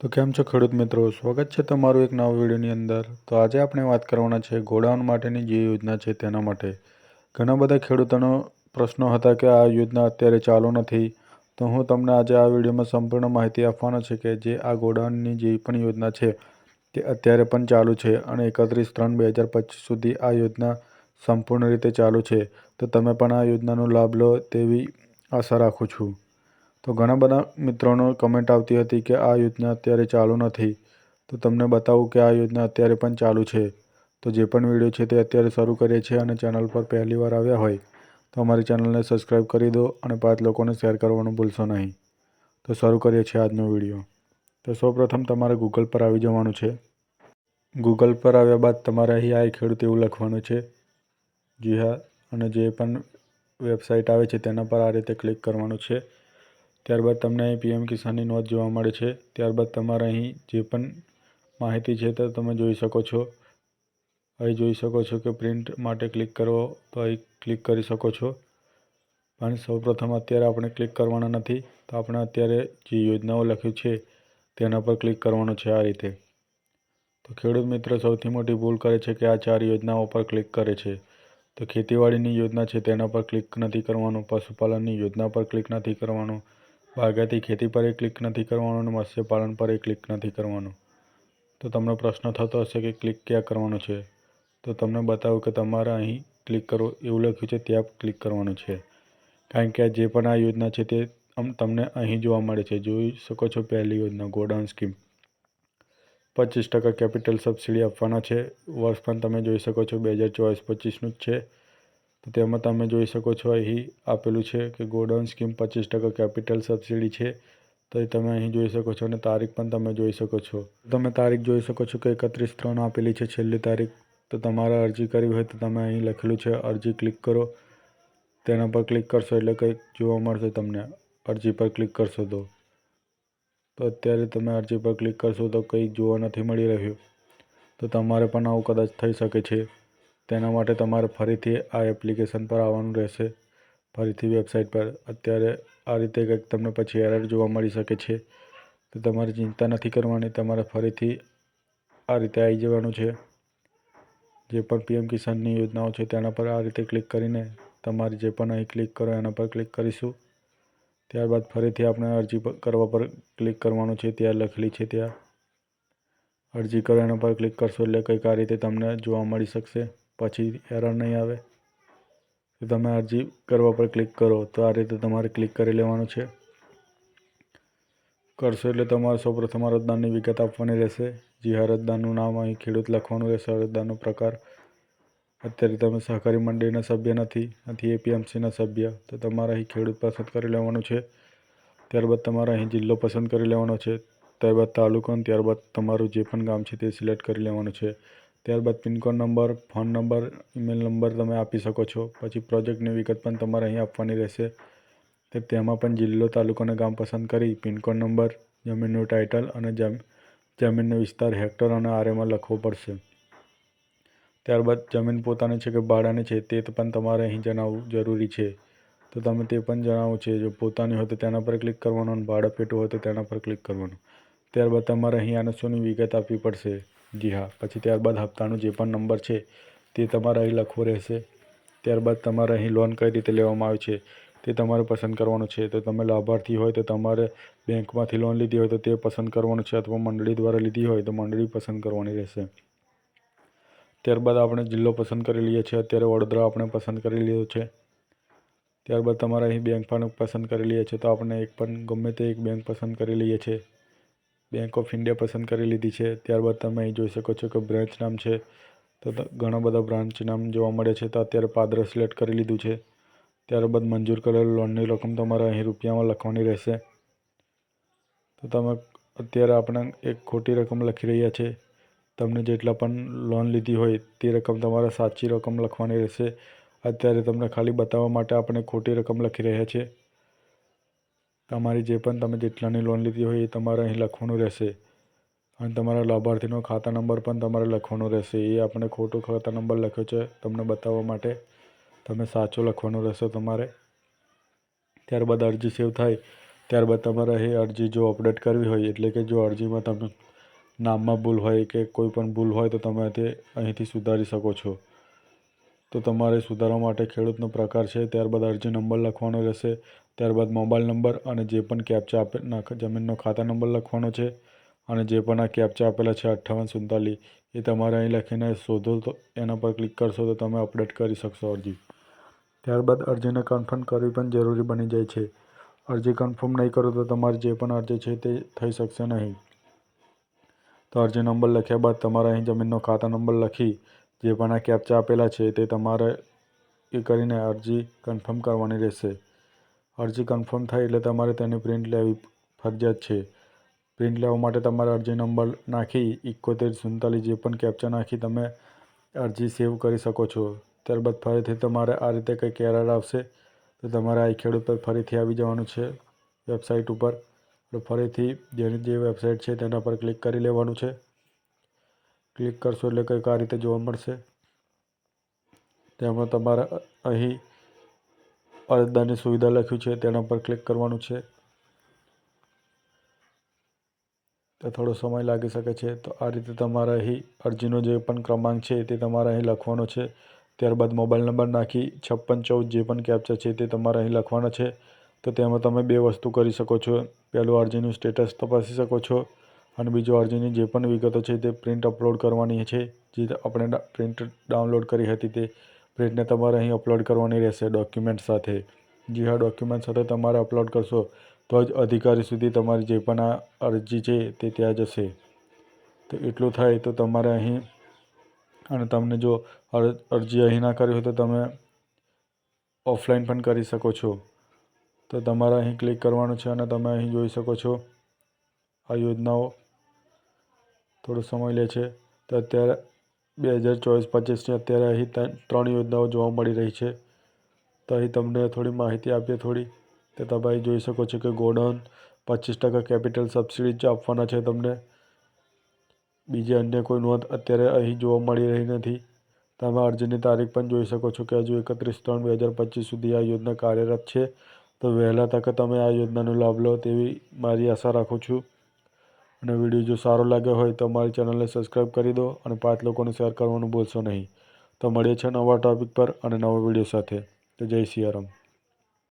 તો કેમ છો ખેડૂત મિત્રો? સ્વાગત છે તમારું એક નવા વિડીયોની અંદર. તો આજે આપણે વાત કરવાના છે ગોડાઉન માટેની જે યોજના છે તેના માટે. ઘણા બધા ખેડૂતોનો પ્રશ્નો હતા કે આ યોજના અત્યારે ચાલુ નથી. તો હું તમને આજે આ વિડીયોમાં સંપૂર્ણ માહિતી આપવાનો છે કે જે આ ગોડાઉનની જે પણ યોજના છે તે અત્યારે પણ ચાલુ છે અને એકત્રીસ ત્રણ બે હજાર પચીસ સુધી આ યોજના સંપૂર્ણ રીતે ચાલુ છે. તો તમે પણ આ યોજનાનો લાભ લો તેવી આશા રાખું છું. તો ઘણા બધા મિત્રોનો કમેન્ટ આવતી હતી કે આ યોજના અત્યારે ચાલુ નથી. તો તમને બતાવું કે આ યોજના અત્યારે પણ ચાલુ છે. તો જે પણ વીડિયો છે તે અત્યારે શરૂ કરીએ છીએ અને ચેનલ પર પહેલી વાર આવ્યા હોય તો અમારી ચેનલને સબસ્ક્રાઈબ કરી દો અને પાંચ લોકોને શેર કરવાનું ભૂલશો નહીં. તો શરૂ કરીએ છીએ આજનો વીડિયો તો સૌપ્રથમ તમારે ગૂગલ પર આવી જવાનું છે. ગૂગલ પર આવ્યા બાદ તમારે અહીં આ ખેડૂત એવું લખવાનું છે. જી હા, અને જે પણ વેબસાઇટ આવે છે તેના પર આ રીતે ક્લિક કરવાનું છે. ત્યારબાદ તમને અહીં પીએમ કિસાનની નોંધ જોવા મળે છે. ત્યારબાદ તમારે અહીં જે પણ માહિતી છે તે તમે જોઈ શકો છો. અહીં જોઈ શકો છો કે પ્રિન્ટ માટે ક્લિક કરો તો અહીં ક્લિક કરી શકો છો. પણ સૌપ્રથમ અત્યારે આપણે ક્લિક કરવાના નથી. તો આપણે અત્યારે જે યોજનાઓ લખ્યું છે તેના પર ક્લિક કરવાનું છે આ રીતે. તો ખેડૂત મિત્ર સૌથી મોટી ભૂલ કરે છે કે આ ચાર યોજનાઓ પર ક્લિક કરે છે. તો ખેતીવાડીની યોજના છે તેના પર ક્લિક નથી કરવાનું. પશુપાલનની યોજના પર ક્લિક નથી કરવાનું. બાગાયતી ખેતી પર ક્લિક નથી કરવાનું અને મત્સ્યપાલન પર ક્લિક નથી કરવાનું. તો તમને પ્રશ્ન થતો હશે કે ક્લિક ક્યાં કરવાનું છે? તો તમને બતાવું કે તમારે અહીં ક્લિક કરો એવું લખ્યું છે, ત્યાં ક્લિક કરવાનું છે. કારણ કે આ જે પણ આ યોજના છે તે તમને અહીં જોવા મળે છે. જોઈ શકો છો પહેલી યોજના, ગોડાઉન સ્કીમ. પચીસ ટકા કેપિટલ સબસિડી આપવાના છે. વર્ષ પણ તમે જોઈ શકો છો, બે હજાર ચોવીસ પચીસનું જ છે. તો તેમાં તમે જોઈ શકો છો, અહીં આપેલું છે કે ગોડાઉન સ્કીમ પચીસ ટકા કેપિટલ સબસિડી છે. તો એ તમે અહીં જોઈ શકો છો અને તારીખ પણ તમે જોઈ શકો છો. તમે તારીખ જોઈ શકો છો કે એકત્રીસ ત્રણ આપેલી છે છેલ્લી તારીખ. તો તમારે અરજી કરવી હોય તો તમે અહીં લખેલું છે, અરજી ક્લિક કરો. તેના પર ક્લિક કરશો એટલે કંઈક જોવા મળશે તમને. અરજી પર ક્લિક કરશો તો. તો અત્યારે તમે અરજી પર ક્લિક કરશો તો કંઈક જોવા નથી મળી રહ્યું. તો તમારે પણ આવું કદાચ થઈ શકે છે. તેના માટે તમારે ફરીથી આ એપ્લિકેશન પર આવવાનું રહેશે. ફરીથી વેબસાઇટ પર. અત્યારે આ રીતે કંઈક તમને પછી એરર જોવા મળી શકે છે. તો તમારે ચિંતા નથી કરવાની, તમારે ફરીથી આ રીતે આવી જવાનું છે. જે પણ પીએમ કિસાનની યોજનાઓ છે તેના પર આ રીતે ક્લિક કરીને તમારે જે પણ અહીં ક્લિક કરો એના પર ક્લિક કરીશું. ત્યારબાદ ફરીથી આપણે અરજી કરવા પર ક્લિક કરવાનું છે, ત્યાં લખેલી છે ત્યાં. અરજી કરો એના પર ક્લિક કરશો એટલે કંઈક આ રીતે તમને જોવા મળી શકશે. પછી એરર નહીં આવે. તો તમે અરજી કરવા પર ક્લિક કરો, તો આ રીતે તમારે ક્લિક કરી લેવાનું છે. કરશો એટલે તમારે સૌપ્રથમ અરજદારની વિગત આપવાની રહેશે. જે અરજદારનું નામ અહીં ખેડૂત લખવાનું રહેશે. અરજદારનો પ્રકાર. અત્યારે તમે સહકારી મંડળીના સભ્ય નથી નથી એપીએમસીના સભ્ય. તો તમારે અહીં ખેડૂત પસંદ કરી લેવાનું છે. ત્યારબાદ તમારે અહીં જિલ્લો પસંદ કરી લેવાનો છે. ત્યારબાદ તાલુકો ત્યારબાદ તમારું જે પણ ગામ છે તે સિલેક્ટ કરી લેવાનું છે. ત્યારબાદ pin code number, phone number, email number તમે આપી શકો છો. પછી પ્રોજેક્ટની વિગત પણ તમારે અહીં આપવાની રહેશે. તો તેમાં પણ જિલ્લો, તાલુકો અને ગામ પસંદ કરી પિનકોડ નંબર, જમીનનું ટાઇટલ અને જમીનનો વિસ્તાર, હેક્ટર અને આરેમાં લખવો પડશે. ત્યારબાદ જમીન પોતાની છે કે ભાડાની છે તે પણ તમારે અહીં જણાવવું જરૂરી છે. તો તમે તે પણ જણાવવું છે, જો પોતાની હોય તો તેના પર ક્લિક કરવાનું અને ભાડા પેટું હોય તો તેના પર ક્લિક કરવાનું. ત્યારબાદ તમારે અહીં આને આનસોની વિગત આપવી પડશે. જી હા. પછી ત્યારબાદ હપ્તાનો જે પણ નંબર છે, તે તમારે અહીં લખવો રહેશે. ત્યારબાદ તમારે અહીં લોન કઈ રીતે લેવામાં આવે છે, તે તમારે પસંદ કરવાનું છે. તો તમે લાભાર્થી હોય તો તમારે બેંકમાંથી લોન લીધી હોય તો તે પસંદ કરવાનું છે અથવા મંડળી દ્વારા લીધી હોય તો મંડળી પસંદ કરવાની રહેશે. ત્યારબાદ આપણે જિલ્લો પસંદ કરી લઈએ છીએ. અત્યારે વડોદરા આપણે પસંદ કરી લીધો છે. ત્યારબાદ તમારે અહીં બેંક પણ પસંદ કરી લઈએ છીએ. તો આપણે એક પણ ગમે તે એક બેંક પસંદ કરી લઈએ છીએ. બેંક ઓફ ઇન્ડિયા પસંદ કરી લીધી છે. ત્યારબાદ તમે અહીં જોઈ શકો છો કે બ્રાન્ચ નામ છે. તો ઘણા બધા બ્રાન્ચ નામ જોવા મળે છે. તો અત્યારે પાદર સિલેક્ટ કરી લીધું છે. ત્યારબાદ મંજૂર કરેલ લોનની રકમ તમારે અહીં રૂપિયામાં લખવાની રહેશે. તો તમે અત્યારે આપણે એક ખોટી રકમ લખી રહ્યા છે. તમને જેટલા પણ લોન લીધી હોય તે રકમ તમારે સાચી રકમ લખવાની રહેશે. અત્યારે તમને ખાલી બતાવવા માટે આપણે ખોટી રકમ લખી રહ્યા છીએ તમારી જે પણ તમે જેટલાની લોન લીધી હોય એ તમારે અહીં લખવાનું રહેશે. અને તમારા લાભાર્થીનો ખાતા નંબર પણ તમારે લખવાનો રહેશે. એ આપણે ખોટો ખાતા નંબર લખ્યો છે તમને બતાવવા માટે તમે સાચો લખવાનો રહેશે તમારે. ત્યારબાદ અરજી સેવ થાય, ત્યારબાદ તમારે અહીં અરજી જો અપડેટ કરવી હોય, એટલે કે જો અરજીમાં તમે નામમાં ભૂલ હોય કે કોઈ પણ ભૂલ હોય તો તમે તે અહીંથી સુધારી શકો છો. તો તમારે સુધારવા માટે ખેડૂતનો પ્રકાર છે, ત્યારબાદ અરજી નંબર લખવાનો રહેશે, ત્યારબાદ મોબાઈલ નંબર અને જે પણ કેપ્ચા આપે જમીનનો ખાતા નંબર લખવાનો છે અને જે પણ આ કેપ્ચા આપેલા છે અઠ્ઠાવન સુડતાલીસ, એ તમારે અહીં લખીને શોધો તો, એના પર ક્લિક કરશો તો તમે અપડેટ કરી શકશો અરજી. ત્યારબાદ અરજીને કન્ફર્મ કરવી પણ જરૂરી બની જાય છે. અરજી કન્ફર્મ નહીં કરો તો તમારી જે પણ અરજી છે તે થઈ શકશે નહીં. તો અરજી નંબર લખ્યા બાદ તમારે અહીં જમીનનો ખાતા નંબર લખી જે પણ આ કેપ્ચા આપેલા છે તે તમારે એ કરીને અરજી કન્ફર્મ કરવાની રહેશે. અરજી કન્ફર્મ થાય એટલે તમારે તેની પ્રિન્ટ લેવી ફરજિયાત છે. પ્રિન્ટ લેવા માટે તમારે અરજી નંબર નાખી ઇકોતેર સુડતાલીસ જે પણ કેપ્ચા નાખી તમે અરજી સેવ કરી શકો છો. ત્યારબાદ ફરીથી તમારે આ રીતે કંઈક એરર આવશે તો તમારે આ ખેડૂત પર ફરીથી આવી જવાનું છે વેબસાઇટ ઉપર. ફરીથી જેની જે વેબસાઇટ છે તેના પર ક્લિક કરી લેવાનું છે. ક્લિક કરશો એટલે કંઈક આ રીતે જોવા મળશે. તેમાં તમારે અહીં અરજદારની સુવિધા લખ્યું છે, તેના પર ક્લિક કરવાનું છે. તો થોડો સમય લાગી શકે છે. તો આ રીતે તમારે અહીં અરજીનો જે પણ ક્રમાંક છે, તે તમારે અહીં લખવાનો છે. ત્યારબાદ મોબાઈલ નંબર નાખી છપ્પન ચૌદ જે પણ કેપ્ચર છે, તે તમારે અહીં લખવાના છે. તો તેમાં તમે બે વસ્તુ કરી શકો છો. પહેલું અરજીનું સ્ટેટસ તપાસી શકો છો. અને બીજું અરજીની જે પણ વિગતો છે તે પ્રિન્ટ અપલોડ કરવાની છે. જે આપણે પ્રિન્ટ ડાઉનલોડ કરી હતી તે પ્રિન્ટને તમારે અહીં અપલોડ કરવાની રહેશે ડોક્યુમેન્ટ સાથે. જે આ ડોક્યુમેન્ટ સાથે તમારે અપલોડ કરશો તો જ અધિકારી સુધી તમારી જે પણ આ અરજી છે તે ત્યાં જશે. તો એટલું થાય તો તમારે અહીં, અને તમને જો અરજી અહીં ના કરી હોય તો તમે ઓફલાઈન પણ કરી શકો છો. તો તમારે અહીં ક્લિક કરવાનું છે અને તમે અહીં જોઈ શકો છો આ યોજનાઓ થોડો સમય લે છે. તો અત્યારે બે હજાર ચોવીસ, પચીસની અત્યારે અહીં ત્રણ યોજનાઓ જોવા મળી રહી છે. તો અહીં તમને થોડી માહિતી આપીએ થોડી. તો તમે અહીં જોઈ શકો છો કે ગોડાઉન પચીસ ટકા કેપિટલ સબસિડી આપવાના છે તમને. બીજી અન્ય કોઈ નોંધ અત્યારે અહીં જોવા મળી રહી નથી. તમે અરજીની તારીખ પણ જોઈ શકો છો કે હજુ એકત્રીસ ત્રણ બે હજાર પચીસ સુધી આ યોજના કાર્યરત છે. તો વહેલા તકે તમે આ યોજનાનો લાભ લો તેવી મારી આશા રાખું છું. અને વીડિયો જો સારો લાગ્યો હોય તો મારી ચેનલને સબસ્ક્રાઈબ કરી દો અને પાંચ લોકોને શેર કરવાનું ભૂલશો નહીં. તો મળીએ છીએ નવા ટોપિક પર અને નવા વીડિયો સાથે. તો જય સિયારામ